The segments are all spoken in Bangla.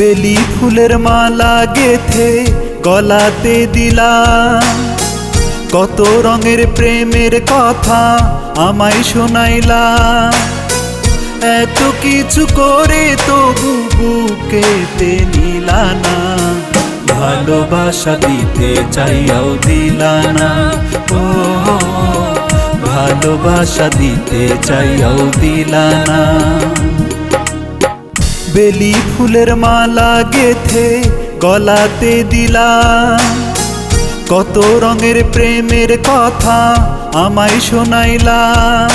বেলি ফুলের মালা গেথে গলাতে দিলাম। কত রঙের প্রেমের কথা আমায় শোনাইলাম। এত কিছু করে তবু বুকেতে নিলানা। ভালোবাসা দিতে চাইয়াও দিলানা। ও ভালোবাসা দিতে চাইয়াও দিলানা। বেলি ফুলের মালা গেথে গলাতে দিলাম। কত রঙের প্রেমের কথা আমায় শোনাইলাম।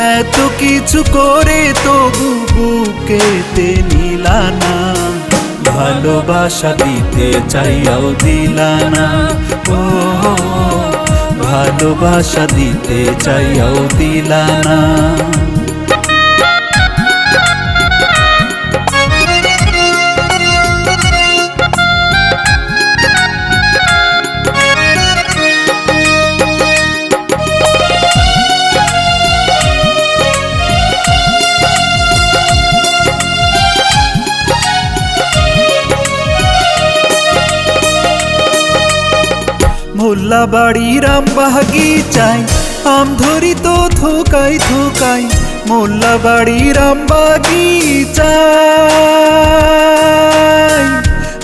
এত কিছু করে তবু বুকেতে নিলানা ভালোবাসা দিতে চাইয়াও দিলানা। ও, ভালোবাসা দিতে চাইয়াও দিলানা। মোল্লা বাড়ি রাম বাগিচায় আম ধরি তো থোকাই থোকাই মোল্লা বাড়ি রাম বাগিচায়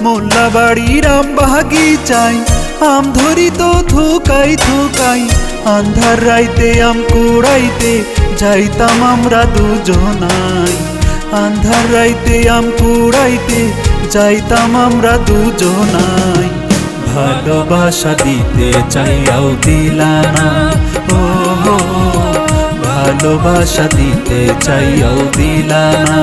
মোল্লা বাড়ি রাম বাগিচায় আম ধরি তো থোকাই থোকাই আন্ধার রাইতে, আম কুড়াইতে যাইতাম আমরা দুজনাই। আন্ধার রাইতে, আম কুড়াইতে যাইতাম আমরা দুজনাই। ভালোবাসা দিতে চাইয়াও দিলানা ও হো ভালোবাসা দিতে চাইয়াও দিলানা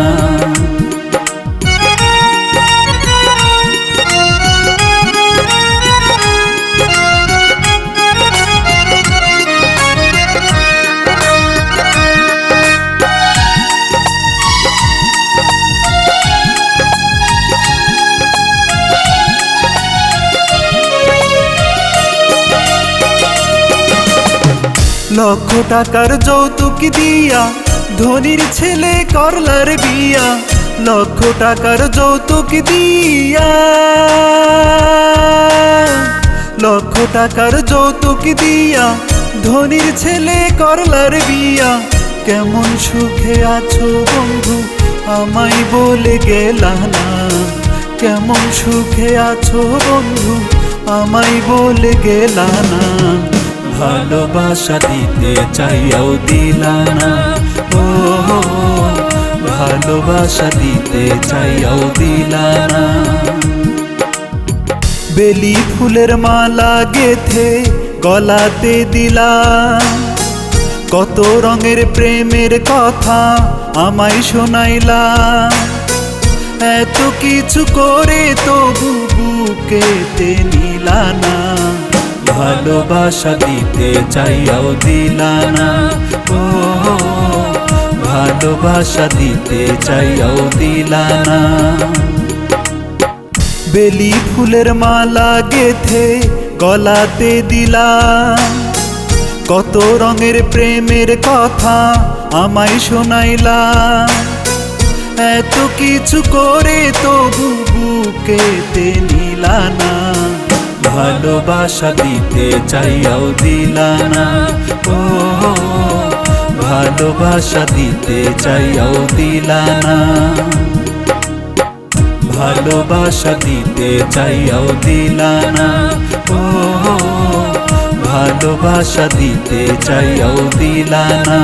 লক্ষ টাকার যৌতুক দিয়া, ধনির ছেলে করলার বিয়া। লক্ষ টাকার যৌতুক দিয়া। লক্ষ টাকার যৌতুক দিয়া, ধনির ছেলে করলার বিয়া। কেমন সুখে আছো বন্ধু, আমায় বলে গেলা না। কেমন সুখে আছো বন্ধু, আমায় বলে গেলা না। ভালোবাসা দিতে চাইয়াও দিলানা ও হো, ভালোবাসা দিতে চাইয়াও দিলানা বেলি ফুলের মালা গেথে গলাতে দিলাম কত রঙের প্রেমের কথা আমায় শোনাইলাম এত কিছু করে তবু বুকেতে নিলানা ভালোবাসা দিতে চাইয়াও দিলানা ও, ভালোবাসা দিতে চাইয়াও দিলানা বেলি ফুলের মালা গেথে গলাতে দিলাম কত রঙের প্রেমের কথা আমায় শোনাইলাম এত কিছু করে তবু বুকেতে নিলানা ভালোবাসা দিতে চাইয়াও দিলানা। ও, ভালোবাসা দিতে চাইয়াও দিলানা। ভালোবাসা দিতে চাইয়াও দিলানা। ও, ভালোবাসা দিতে চাইয়াও দিলানা।